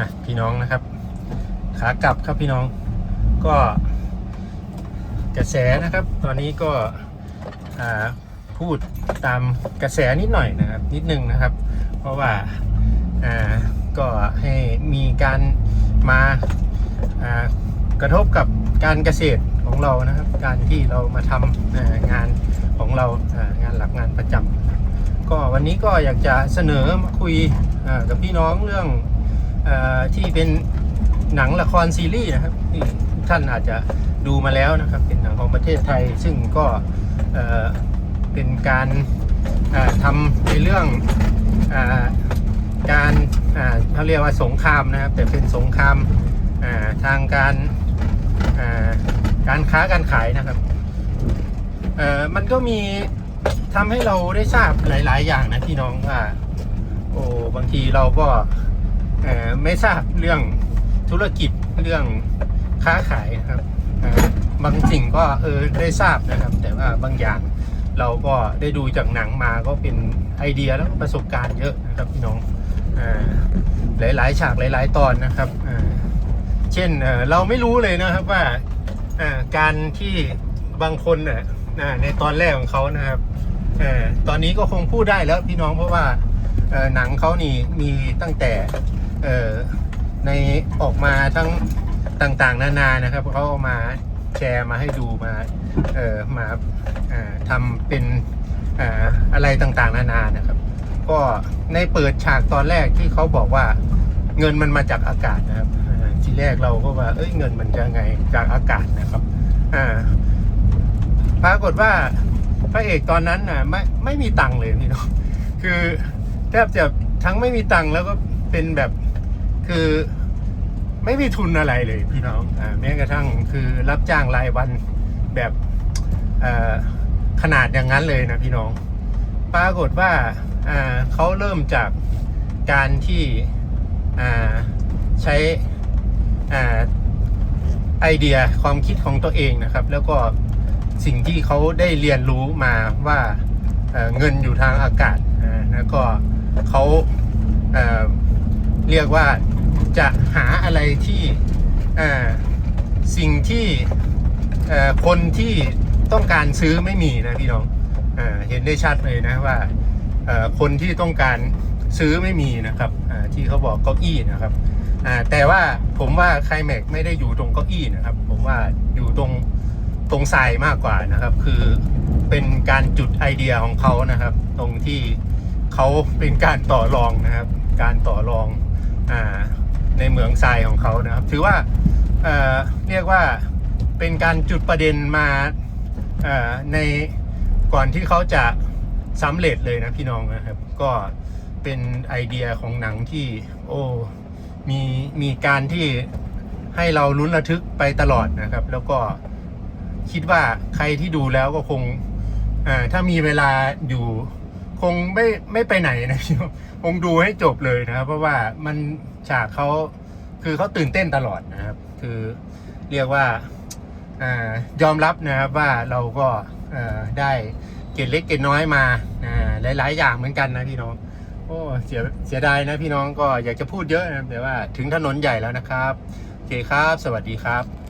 ่ะพี่น้องนะครับ ขากลับครับพี่น้องก็กระแสนะครับ ตอนนี้ก็พูดตามกระแสนิดหน่อยนะครับ นิดนึงนะครับ เพราะว่าก็ให้มีการมากระทบกับการเกษตรของเรานะครับ การที่เรามาทำงานของเรางานหลักงานประจำก็วันนี้ก็อยากจะเสนอมาคุยกับพี่น้องเรื่อง ที่เป็นหนังละครซีรีส์นะครับที่ท่านอาจจะดูมาแล้วนะครับ เป็นหนังของประเทศไทย ซึ่งก็เป็นการอ่าทำในเรื่องอการเขาเรียกว่าสงครามนะครับ แต่เป็นสงครามทางการการค้าการขายนะครับมันก็มีทำให้เราได้ทราบหลาย ๆ อย่างนะพี่น้องว่าโอ้บางทีเราก็ ไม่ทราบเรื่องธุรกิจเรื่องค้าขายนะครับบางสิ่งก็เออได้ทราบนะครับ แต่ว่าบางอย่างเราก็ได้ดูจากหนังมาก็เป็นไอเดียแล้วก็ประสบการณ์เยอะนะครับพี่น้องออหลายๆฉากหลายๆตอนนะครับเเช่นเเราไม่รู้เลยนะครับว่าการที่บางคนน่ะอ่าในตอนแรกของเขานะครับออตอนนี้ก็คงพูดได้แล้วพี่น้องเพราะว่าหนังเขานี่มีตั้งแต่ เอ่อในออกมาทั้งต่างๆ นานานะครับเขาเอามาแชร์มาให้ดูมาเอ่อมาเอ่อทำเป็นเอ่ออะไรต่างๆ นานานะครับ ก็ในเปิดฉากตอนแรกที่เขาบอกว่าเงินมันมาจากอากาศนะครับทีแรกเราก็ว่าเอ้ยเงินมันจะไงจากอากาศนะครับอ่าปรากฏว่าพระเอกตอนนั้นน่ะไม่ไม่มีตังค์เลยพี่น้องคือแทบจะทั้งไม่มีตังค์แล้วก็เป็นแบบ คือไม่มีทุนอะไรเลยพี่น้องอ่าแม้กระทั่งคือรับจ้างรายวันแบบขนาดอย่างนั้นเลยนะพี่น้อง ปรากฏว่าอ่าเขาเริ่มจากการที่อ่าใช้อ่าไอเดียความคิดของตัวเองนะครับ แล้วก็สิ่งที่เขาได้เรียนรู้มาว่าเเงินอยู่ทางอากาศอ่าแล้วก็เขาเอ่อเรียกว่า จะหาอะไรที่สิ่งที่คนที่ต้องการซื้อไม่มีนะพี่น้องเอเห็นได้ชัดเลยนะว่าคนที่ต้องการซื้อไม่มีนะครับที่เขาบอกเก้าอี้นะครับแต่ว่าผมว่าไคลแม็กไม่ได้อยู่ตรงเก้าอี้นะครับ ผมว่าอยู่ตรงตรงทรายมากกว่านะครับ คือเป็นการจุดไอเดียของเขานะครับ ตรงที่เขาเป็นการต่อรองนะครับ การต่อรอง เหมืองทรายของเขานะครับ ถือว่าเเรียกว่าเป็นการจุดประเด็นมาในก่อนที่เขาจะสำเร็จเลยนะพี่น้องนะครับ ก็เป็นไอเดียของหนังที่ โอ้มีมีการที่ให้เราลุ้นระทึกไปตลอดนะครับ แล้วก็คิดว่าใครที่ดูแล้วก็คงอ่าถ้ามีเวลาอยู่คงไม่ไม่ไปไหนนะพี่น้องคงดูให้จบเลยนะครับเพราะว่ามันฉากเขา คือเขาตื่นเต้นตลอดนะครับ คือเรียกว่าอยอมรับนะครับว่าเราก็ได้เกร็ดเล็กเกร็ดน้อยมาหลาย ๆ อย่างเหมือนกันนะพี่น้องโอ้เสียเสียดายนะพี่น้องก็อยากจะพูดเยอะนะแต่ว่าถึงถนนใหญ่แล้วนะครับโอเคครับ สวัสดีครับ